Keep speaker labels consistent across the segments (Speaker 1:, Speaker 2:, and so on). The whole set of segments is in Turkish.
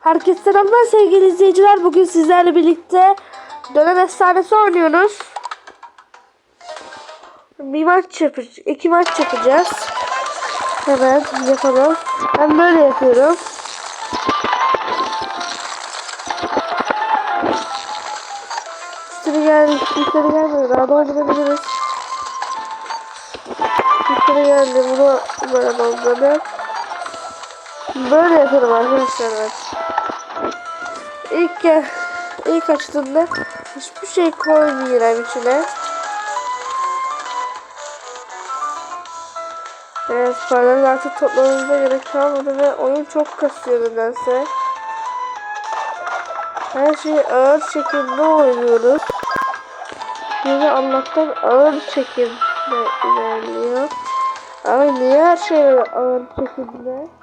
Speaker 1: Herkese selamlar sevgili izleyiciler. Bugün sizlerle birlikte dönem efsanesi oynuyoruz. Bir maç yapacağız. iki maç yapacağız. Hemen yapalım. Ben böyle yapıyorum. Üstüne gel, üstüne gelmiyor. Daha doldurabiliriz. Üstüne geldi. Bunu böyle dolduralım. Böyle yapıyorum arkadaşlar ben. İlk ilk açtığımda hiçbir şey koymuyorum içine. Evet, paraları artık toplamamıza gerek kalmadı ve oyun çok kasıyor nedense. Her şeyi ağır şekilde oynuyoruz. Yine Allah'tan ağır şekilde ilerliyor. Ama niye her şey ağır şekilde?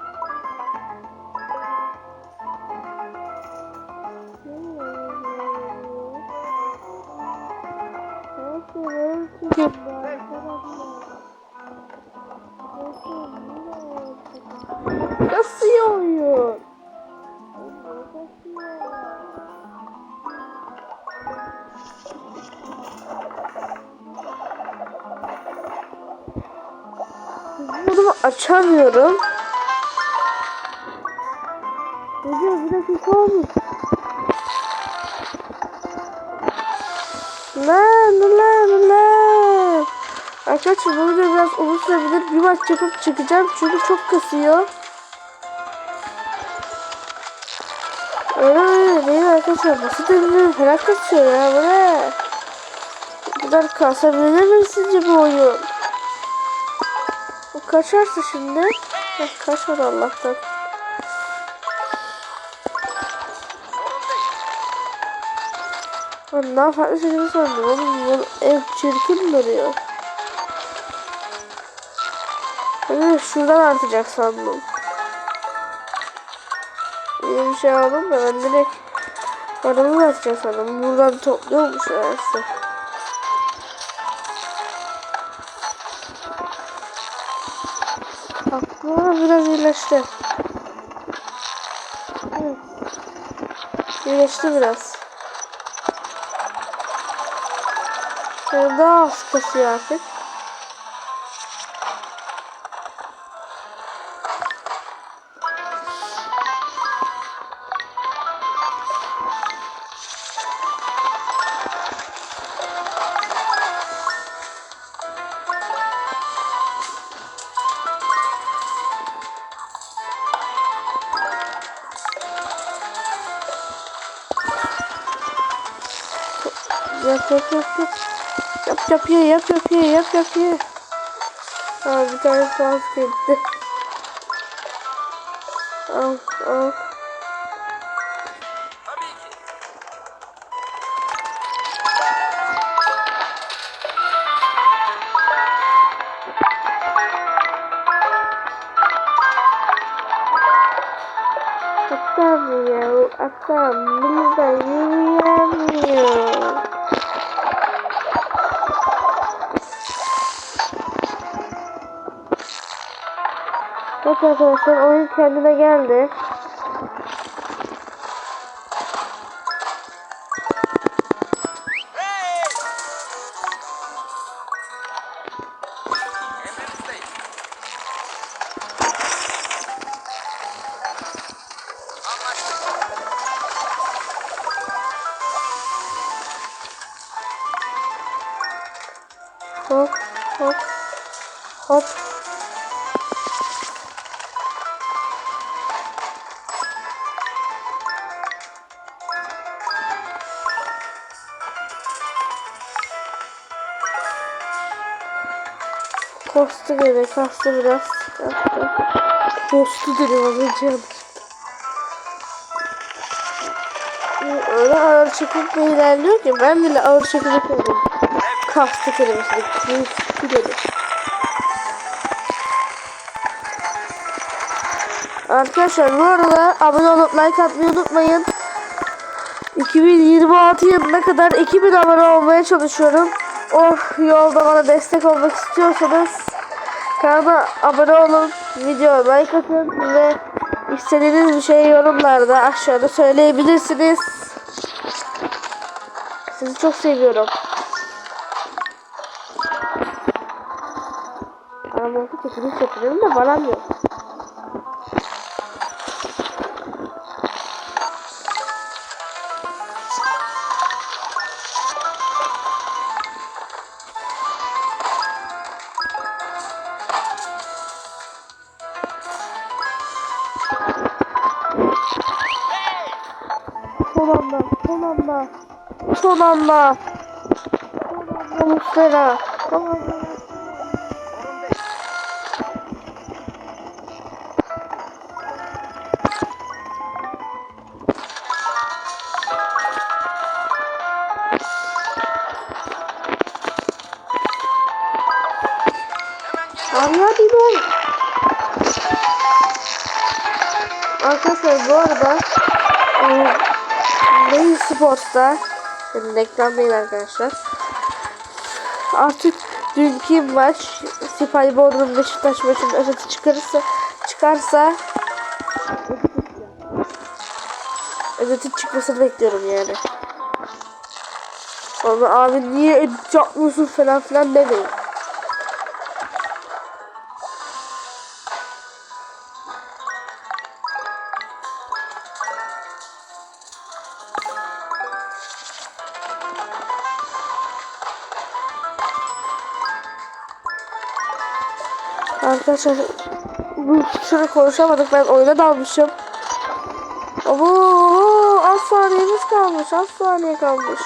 Speaker 1: Nasıl oyun? Bunu açamıyorum. Geliyor bir dakika olmuş. Lan lan lan. Arkadaşlar bu video biraz uzun sürebilir. Bir maç yapıp çıkacağım çünkü çok kasıyor. Öyle değil arkadaşlar. Basit eminim falan kasıyor ya. Bu ne? Bu kadar kasabilir mi sizce bu oyun? Bu kaçarsa şimdi. Heh, kaçmadı Allah'tan. Ben daha farklı şeyleri sandım. Oğlum bu ev çirkin duruyor. Ben de şuradan artacak sandım. Bir şey aldım da ben direkt paramı atacak sandım. Buradan topluyormuş nedense. Aklıma biraz iyileşti. Evet. İyileşti biraz. Yani daha az kasıyor artık. Yap yap yap yap. Yap yap ye yap yap ye yap yap ye. Aa bir tane fazla gitti. Al al. Atamıyor, atam burada yürüyemiyor. Evet arkadaşlar oyun kendine geldi. Hop hop hop. Kostu gene kastı biraz. Yaptı. Kostu dedim az önce yanlışlıkla. Öyle ağır çekimle ilerliyor ki ben bile ağır çekimle koydum. Kastı kelimesini. Dedim. Arkadaşlar bu arada abone olup like atmayı unutmayın. 2026 yılına kadar 2000 abone olmaya çalışıyorum. O yolda bana destek olmak istiyorsanız kanalıma abone olun, videoya like atın ve İstediğiniz bir şey yorumlarda aşağıda söyleyebilirsiniz. Sizi çok seviyorum. Aramızda çekiliş yapıyorum da bana yok. Son anda, son anda, son anda. Son anda Muslera. Son anda. Arkadaşlar bu arada e, Main Sports'ta reklam değil arkadaşlar. Artık dünkü maç Sipay Bodrum Beşiktaş maçının özeti çıkarırsa çıkarsa özetin çıkmasını bekliyorum yani. Sonra abi niye edit yapmıyorsun falan filan demeyin. Arkadaşlar bu şunu konuşamadık ben oyuna dalmışım. Oo, az saniyemiz kalmış az saniye kalmış.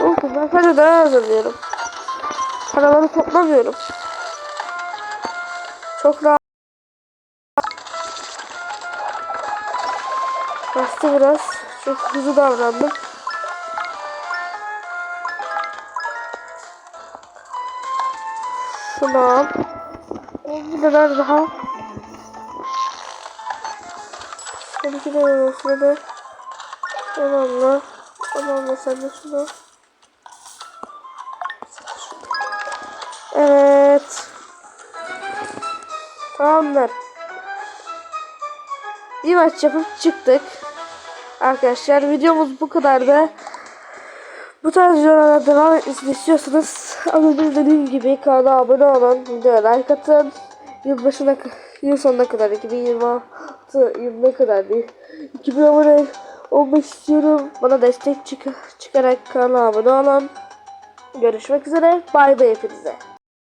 Speaker 1: Olsun ben sadece daha hazırlıyorum. Paraları toplamıyorum. Çok rahat. Bastı biraz. Çok hızlı davrandım. Al. Bir kadar daha. İki tane olsun da. Tamamla. Tamamla sen de şunu. Evet. Tamamdır. Bir maç yapıp çıktık. Arkadaşlar videomuz bu kadardı. Bu tarz videolara devam etmesini istiyorsanız az önce dediğim gibi kanala abone olun, videoya like atın. Yıl başına, yıl sonuna kadar 2026 yılına kadar değil. 2000 abone olmak istiyorum. Bana destek çık çıkarak kanala abone olun. Görüşmek üzere. Bay bay hepinize.